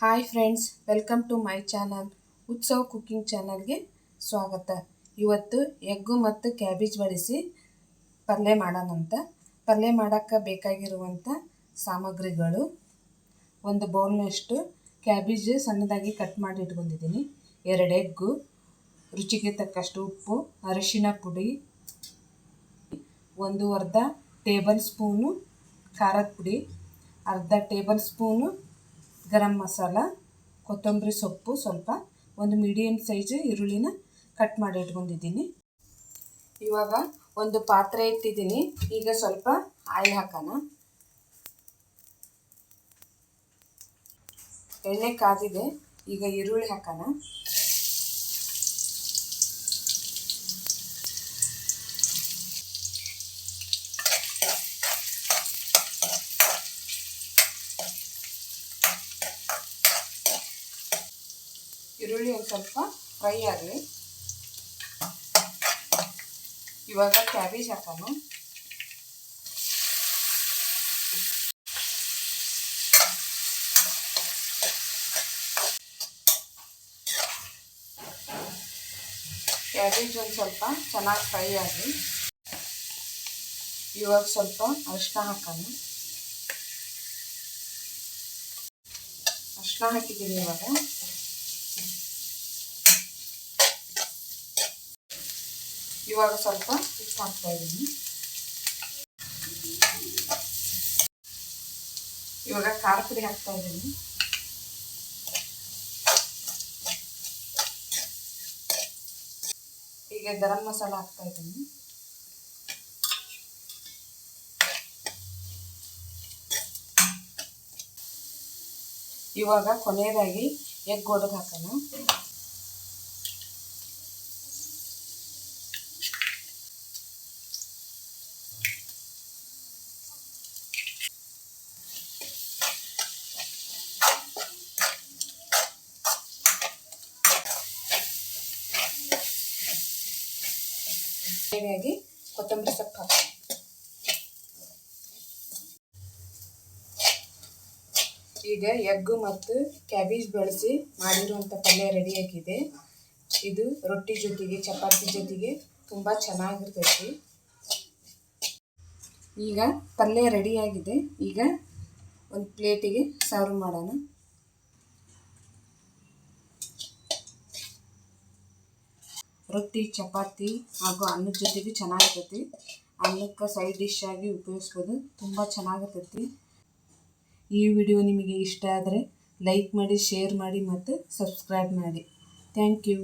Hi friends welcome to my channel Utsav cooking ಚಾನಲ್ಗೆ ಸ್ವಾಗತ. ಇವತ್ತು ಎಗ್ಗು ಮತ್ತು ಕ್ಯಾಬೇಜ್ ಬಳಸಿ ಪಲ್ಯ ಮಾಡೋಣಂತ. ಪಲ್ಯ ಮಾಡೋಕ್ಕೆ ಬೇಕಾಗಿರುವಂಥ ಸಾಮಗ್ರಿಗಳು. ಒಂದು ಬೌಲ್ನಷ್ಟು ಕ್ಯಾಬೇಜ್ ಸಣ್ಣದಾಗಿ ಕಟ್ ಮಾಡಿ ಇಟ್ಕೊಂಡಿದ್ದೀನಿ. ಎರಡು ಎಗ್ಗು, ರುಚಿಗೆ ತಕ್ಕಷ್ಟು ಉಪ್ಪು ಅರಿಶಿನ ಪುಡಿ, ಒಂದು ಅರ್ಧ ಟೇಬಲ್ ಸ್ಪೂನು ಖಾರದ ಪುಡಿ, ಅರ್ಧ ಟೇಬಲ್ ಸ್ಪೂನು ಗರಂ ಮಸಾಲ, ಕೊತ್ತಂಬರಿ ಸೊಪ್ಪು ಸ್ವಲ್ಪ, ಒಂದು ಮೀಡಿಯಮ್ ಸೈಜ್ ಈರುಳ್ಳಿನ ಕಟ್ ಮಾಡಿ ಇಟ್ಕೊಂಡಿದ್ದೀನಿ. ಇವಾಗ ಒಂದು ಪಾತ್ರೆ ಇಟ್ಟಿದ್ದೀನಿ. ಈಗ ಸ್ವಲ್ಪ ಆಯಿಲ್ ಹಾಕೋಣ. ಎಣ್ಣೆ ಕಾದಿದೆ. ಈಗ ಈರುಳ್ಳಿ ಹಾಕೋಣ. ಈರುಳ್ಳಿ ಒಂದು ಸ್ವಲ್ಪ ಫ್ರೈ ಆಗಲಿ. ಇವಾಗ ಕ್ಯಾಬೇಜ್ ಹಾಕೋಣ. ಕ್ಯಾಬೇಜ್ ಒಂದು ಸ್ವಲ್ಪ ಚೆನ್ನಾಗಿ ಫ್ರೈ ಆಗಲಿ. ಇವಾಗ ಸ್ವಲ್ಪ ಅರಿಶಿನ ಹಾಕೋಣ. ಅರಿಶಿನ ಹಾಕಿದ್ದೀನಿ ಇವಾಗ. ಇವಾಗ ಸ್ವಲ್ಪ ಉಪ್ಪು ಹಾಕ್ತಾ ಇದ್ದೀನಿ. ಇವಾಗ ಖಾರ ಪುಡಿ ಹಾಕ್ತಾ ಇದ್ದೀನಿ. ಈಗ ಗರಂ ಮಸಾಲ ಹಾಕ್ತಾ ಇದ್ದೀನಿ. ಇವಾಗ ಕೊನೆಯದಾಗಿ ಎಗ್ ಒಡೆದು ಹಾಕೋಣ. ರೆಡಿಯಾಗಿ ಕೊತ್ತಂಬರಿ ಸೊಪ್ಪು ಹಾಕಿ ಈಗ ಎಗ್ಗು ಮತ್ತು ಕ್ಯಾಬೇಜ್ ಬಳಸಿ ಮಾಡಿರುವಂಥ ಪಲ್ಯ ರೆಡಿಯಾಗಿದೆ ಇದು ರೊಟ್ಟಿ ಜೊತೆಗೆ, ಚಪಾತಿ ಜೊತೆಗೆ ತುಂಬ ಚೆನ್ನಾಗಿರ್ತೈತಿ. ಈಗ ಪಲ್ಯ ರೆಡಿಯಾಗಿದೆ ಈಗ ಒಂದು ಪ್ಲೇಟಿಗೆ ಸರ್ವ್ ಮಾಡೋಣ. ರೊಟ್ಟಿ ಚಪಾತಿ ಹಾಗೂ ಅನ್ನದ ಜೊತೆಗೆ ಚೆನ್ನಾಗಿರ್ತೈತಿ. ಅನ್ನಕ್ಕೆ ಸೈಡ್ ಡಿಶ್ ಆಗಿ ಉಪಯೋಗಿಸ್ಬೋದು. ತುಂಬ ಚೆನ್ನಾಗಿರ್ತೈತಿ. ಈ ವಿಡಿಯೋ ನಿಮಗೆ ಇಷ್ಟ ಆದರೆ ಲೈಕ್ ಮಾಡಿ ಶೇರ್ ಮಾಡಿ ಮತ್ತು ಸಬ್ಸ್ಕ್ರೈಬ್ ಮಾಡಿ. Thank you